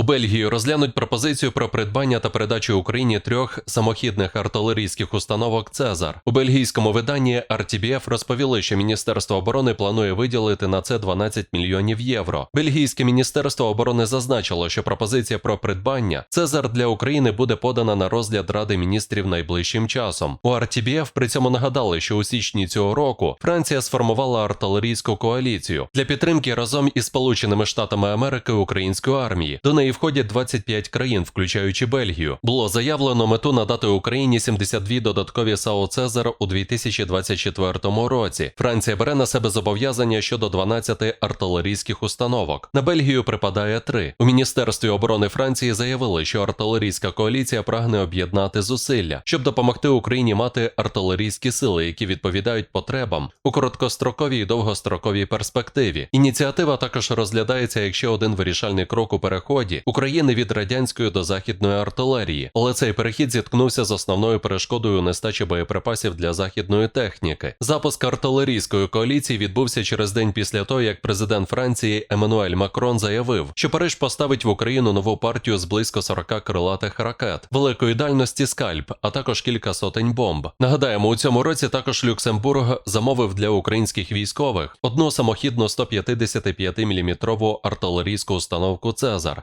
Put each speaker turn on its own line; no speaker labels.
У Бельгії розглянуть пропозицію про придбання та передачу Україні трьох самохідних артилерійських установок Цезар. У бельгійському виданні RTBF розповіли, що Міністерство оборони планує виділити на це 12 мільйонів євро. Бельгійське міністерство оборони зазначило, що пропозиція про придбання Цезар для України буде подана на розгляд Ради міністрів найближчим часом. У RTBF при цьому нагадали, що у січні цього року Франція сформувала артилерійську коаліцію для підтримки разом із Сполученими Штатами Америки української армії. До неї входять 25 країн, включаючи Бельгію. Було заявлено мету надати Україні 72 додаткові САУ Цезар у 2024 році. Франція бере на себе зобов'язання щодо 12 артилерійських установок. На Бельгію припадає 3. У Міністерстві оборони Франції заявили, що артилерійська коаліція прагне об'єднати зусилля, щоб допомогти Україні мати артилерійські сили, які відповідають потребам у короткостроковій і довгостроковій перспективі. Ініціатива також розглядається як ще один вирішальний крок у переході України від радянської до західної артилерії, але цей перехід зіткнувся з основною перешкодою нестачі боєприпасів для західної техніки. Запуск артилерійської коаліції відбувся через день після того, як президент Франції Еммануель Макрон заявив, що Париж поставить в Україну нову партію з близько 40 крилатих ракет великої дальності скальп, а також кілька сотень бомб. Нагадаємо, у цьому році також Люксембург замовив для українських військових одну самохідну 155 мм артилерійську установку Цезар.